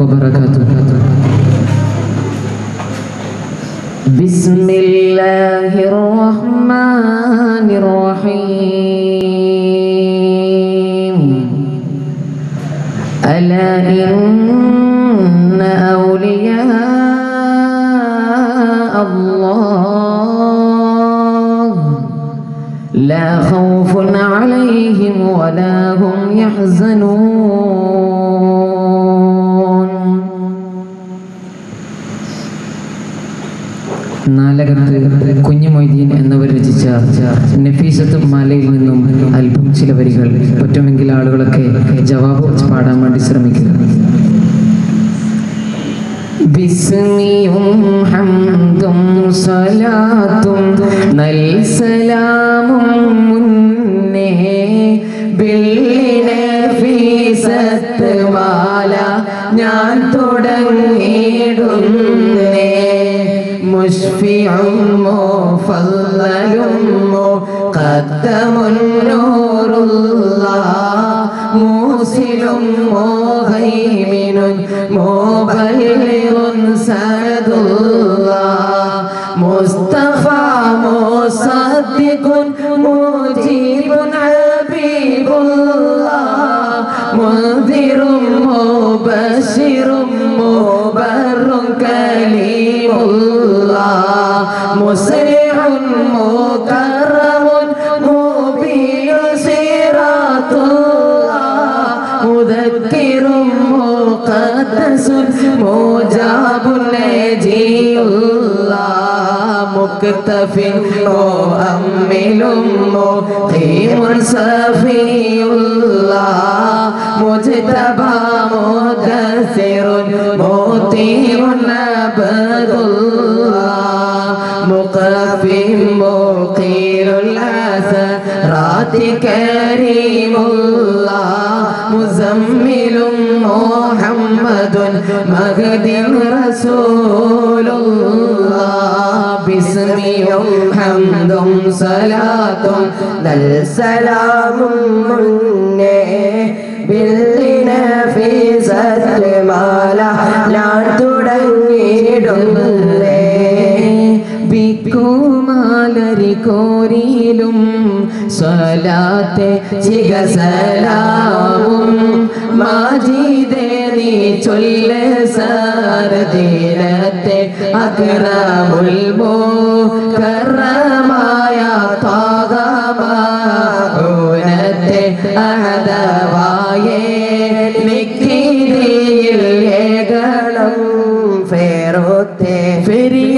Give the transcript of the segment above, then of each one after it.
وبركاته. بسم الله الرحمن الرحيم ألا إن أولياء الله لا خوف عليهم ولا هم يحزنون നാലകത്ത് കുഞ്ഞുമൊയ്തീൻ എന്നിവർ രചിച്ച നഫീസത്ത് മാലയിൽ നിന്നും അല്പം ചില വരികൾ. പറ്റുമെങ്കിൽ ആളുകളൊക്കെ ജവാബ് പാടാൻ വേണ്ടി ശ്രമിക്കുന്നു. ബിസ്മിയും ഹംദും സലാത്തും നൽസലാമും മുന്നേ ബില്ലിനെ ഫീസത്ത് മാല ഞാൻ തുടങ്ങിയിടുന്നേ جميعهم فل يم قدم نور الله موسل مهيمن مبلغ سعد الله. مصطفى مصدق مجيب حبيب الله. منذر مبشر കലീമുല്ലാഹ് മുസ്രിഉൻ മുകറമുൻ മുബീൻ സിറാത്തുല്ലാഹ് മുദക്കിറും മുഖദ്ദസുൻ മുജാബുൻ നജിയുല്ലാഹ് മുക്തഫിൻ മുഅമ്മിലും മുഖീമുൻ സഫിയുല്ലാഹ് മുജ്തബാ മുദസ്സിറുൻ മുതീമുൻ അസറാത്ത് കരീമുല്ലാഹ് മുസമ്മിലും മുഹമ്മദുൻ മഹദിൻ റസൂലുള്ളാഹ് ബിസ്മിയും ഹംദും സലാത്തും ദൽ സലാമും മുന്നേ ബിക്കുമാലരി കോരിയിലും സ്വലാത്തെ ചികസലാവും മാജീദേ നീ ചൊല്ല സാരദീനത്തെ അക്രമുൽ കറമായ താകമാനത്തെ അഹദവായേ. നിക്കിരിയിൽ ഏകണം ഫേറോത്തെ ഫെരിയ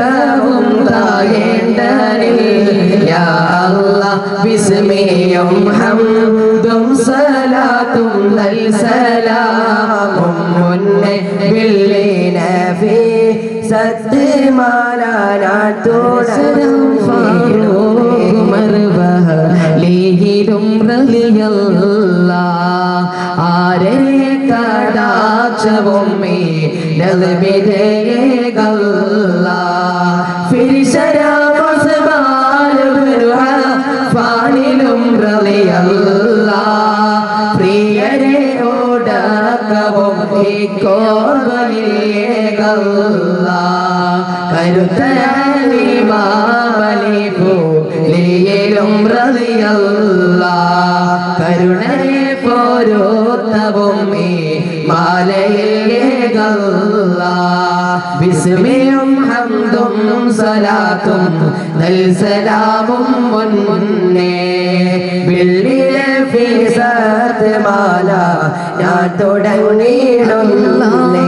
ദക്കവും തായേണ്ടനിൽ യാ ഹംദും സലാത്തും നൽ സലാമും മുന്നേ ബില്ലിന ഫീ സത്യമാലാനാത്തോടരും ും ആരെ കടാക്ഷവും ഫാണിലും പ്രിയരെ ഓടക്കവും ഈ കോർവലിയേകല്ല കരുത്തലിമാമലിപ്പൂ ലിയിലും റളിയല്ല കരുണരെ പോരോത്തവും ഈ മാലയിലേകല്ല ബിസ്മിയും ഹംദും സലാത്തും നൽ സലാമും മുന്നേ. ബില്ലിലെ ഫീസത്ത് മാല ഞാൻ തുടങ്ങിയിടുന്നേ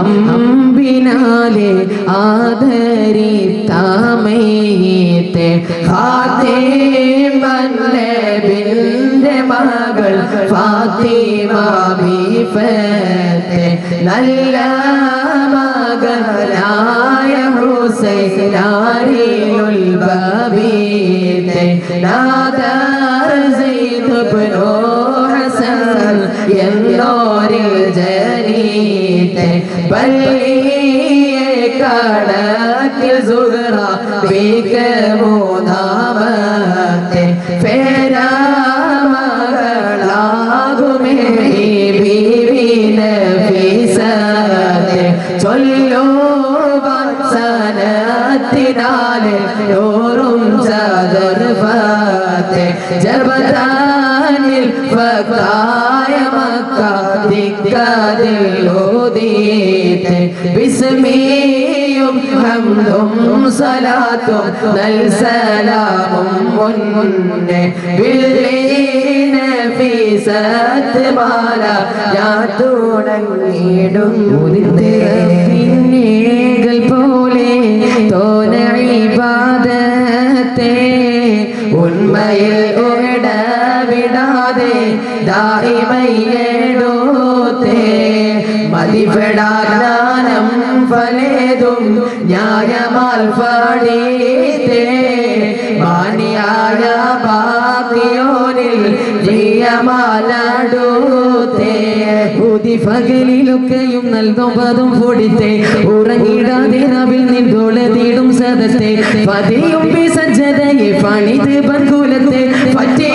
അമ്പിനാലെ ആദരി താമേത്തെ ഹാത്തേമല്ലേ മകൾ ഫാത്തിമ ബീഫത്തെ നല്ല മകളായ ഹുസൈനാരിയുൽ ബബീത്തെ നാദാർ സെയ്ദ് ഇബ്നു ഹസൻ എന്നോരിൽ ജനീത്തെ പള്ളിയെ കടക്കിൽ സുഹറ ബീക്ക് മൂന്നാമത്തെ സനത്തിനാലെ ഓറും ചാദർ ഫത്തെ. ജബദാനിൽ ഫക്കായ മക്ക ദിക്കതിൽ ഓതീത്തെ ബിസ്മിയും ഹംദും സലാത്തും നൽ സലാമും മുന്നേ. ബില്ലീന ഫീസത്ത് മാല ഞാൻ തുടങ്ങിയിടും. ഉണ്മയിൽ ഇടവിടാതെ ദായിമയ്യേടോത്തെ മതിപ്പെടാനും ഫലേതും ന്യായമാൽ ഫടീത്തെ മാനിയായ പാത്തിയോനിൽ പ്രിയമാലടൂത്തെ. ഊതി പകലിലൊക്കെയും നൽകുമ്പതും പൊടിത്തെ. ഉറങ്ങിടാതെ നവിൽ നിന്നോളതിടും സദത്തെ പതിയും പണിത് പങ്കുലത്തെ പറ്റേ